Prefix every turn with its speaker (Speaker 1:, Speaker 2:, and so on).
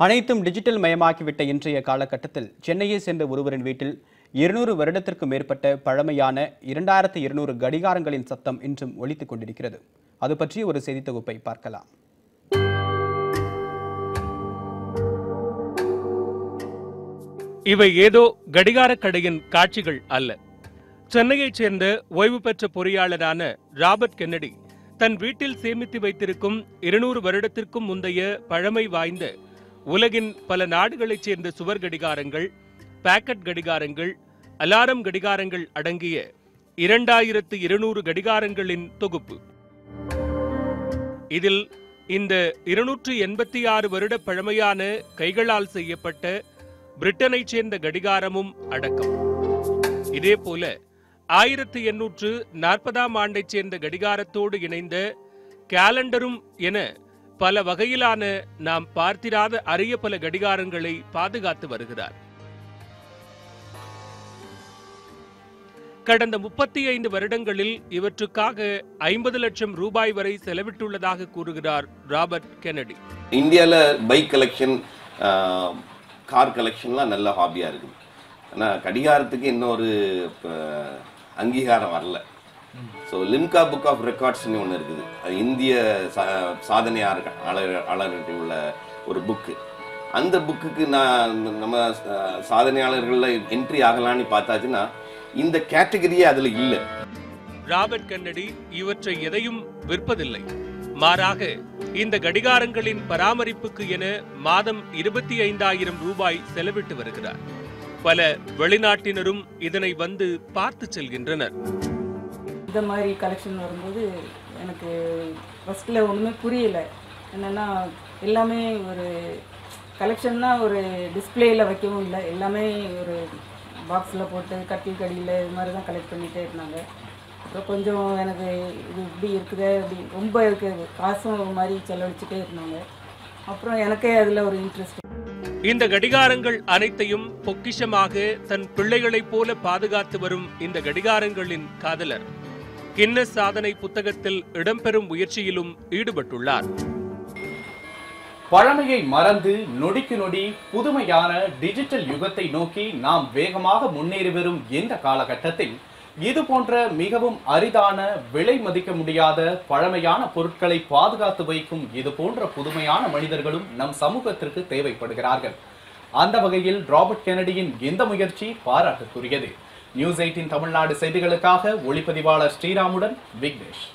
Speaker 1: அனைத்தும் டிஜிட்டல் மயமாக்கிவிட்ட இன்றைய காலகட்டத்தில் சென்னையை சேர்ந்த ஒருவரின் வீட்டில் இருநூறு வருடத்திற்கு மேற்பட்ட பழமையான இரண்டாயிரத்து இருநூறு கடிகாரங்களின் சத்தம் இன்றும் ஒழித்துக் கொண்டிருக்கிறது. அது பற்றி ஒரு செய்தி தொகுப்பை பார்க்கலாம்.
Speaker 2: இவை ஏதோ கடிகாரக் கடையின் காட்சிகள் அல்ல. சென்னையைச் சேர்ந்த ஓய்வு பெற்ற பொறியாளரான ராபர்ட் கென்னடி தன் வீட்டில் சேமித்து வைத்திருக்கும் இருநூறு வருடத்திற்கும் முந்தைய பழமை வாய்ந்த உலகின் பல நாடுகளைச் சேர்ந்த சுவர் கடிகாரங்கள் பாக்கெட் கடிகாரங்கள் அலாரம் கடிகாரங்கள் அடங்கிய இரண்டாயிரத்து இருநூறு கடிகாரங்களின் தொகுப்பு. இதில் இந்த இருநூற்று எண்பத்தி ஆறு வருட பழமையான கைகளால் செய்யப்பட்ட பிரிட்டனைச் சேர்ந்த கடிகாரமும் அடக்கம். இதேபோல ஆயிரத்து எண்ணூற்று நாற்பதாம் ஆண்டைச் சேர்ந்த கடிகாரத்தோடு இணைந்த கேலண்டரும் என பல வகையிலான நாம் பார்த்திராத அரிய பல கடிகாரங்களை பாதுகாத்து வருகிறார். கடந்த முப்பத்தி ஐந்து வருடங்களில் இவற்றுக்காக ஐம்பது லட்சம் ரூபாய் வரை செலவிட்டுள்ளதாக கூறுகிறார் ராபர்ட் கெனடி.
Speaker 3: இந்தியாவில் பைக் கலெக்ஷன் கார் கலெக்ஷன்லாம் நல்ல ஹாபியாக இருக்குது ஆனால் கடிகாரத்துக்கு இன்னொரு அங்கீகாரம் வரல. ஸோ லிம்கா புக் ஆஃப் ரெக்கார்ட்ஸ்னு ஒன்று இருக்குது. அது இந்திய சா சாதனையாளர்கள் உள்ள ஒரு புக்கு அந்த புக்குக்கு நான் நம்ம சாதனையாளர்களில் என்ட்ரி ஆகலான்னு பார்த்தாச்சுன்னா இந்த கேட்டகரியே அதில் இல்லை.
Speaker 2: ராபர்ட் கன்னடி இவற்றை எதையும் விற்பதில்லை. மாறாக இந்த கடிகாரங்களின் பராமரிப்புக்கு என மாதம் இருபத்தி ஐந்தாயிரம் ரூபாய் செலவிட்டு வருகிறார். பல வெளிநாட்டினரும் இதனை வந்து பார்த்து செல்கின்றனர்.
Speaker 4: இந்த மாதிரி கலெக்ஷன் வரும்போது எனக்கு ஃபஸ்ட்டில் ஒன்றுமே புரியலை. என்னென்னா எல்லாமே ஒரு கலெக்ஷன்னா ஒரு டிஸ்பிளேயில் வைக்கவும் இல்லை. எல்லாமே ஒரு பாக்ஸில் போட்டு கட்டி கடியில் இது மாதிரி தான் கலெக்ட் பண்ணிகிட்டே இருந்தாங்க. அப்புறம் கொஞ்சம் எனக்கு இது இப்படி இருக்குது அப்படி ரொம்ப இருக்குது காசும் ஒரு மாதிரி செலவழிச்சிட்டே இருந்தாங்க. அப்புறம் எனக்கே அதில் ஒரு இன்ட்ரெஸ்ட்
Speaker 2: இந்த கடிகாரங்கள் அனைத்தையும் பொக்கிஷமாக தன் பிள்ளைகளைப் போல பாதுகாத்து வரும் இந்த கடிகாரங்களின் காதலர். கின்னஸ் சாதனை புத்தகத்தில் இடம்பெறும் முயற்சியிலும் ஈடுபட்டுள்ளார்.
Speaker 5: பழமையை மறந்து நொடிக்கு நொடி புதுமையான டிஜிட்டல் யுகத்தை நோக்கி நாம் வேகமாக முன்னேறி வரும் இந்த காலகட்டத்தில் இது போன்ற மிகவும் அரிதான விலை மதிக்க முடியாத பழமையான பொருட்களை பாதுகாத்து வைக்கும் இது போன்ற புதுமையான மனிதர்களும் நம் சமூகத்திற்கு தேவைப்படுகிறார்கள். அந்த வகையில் ராபர்ட் கெனடியின் இந்த முயற்சி பாராட்டுக்குரியது. நியூஸ் எயிட்டின் தமிழ்நாடு செய்திகளுக்காக ஒளிப்பதிவாளர் ஸ்ரீராமுடன் விக்னேஷ்.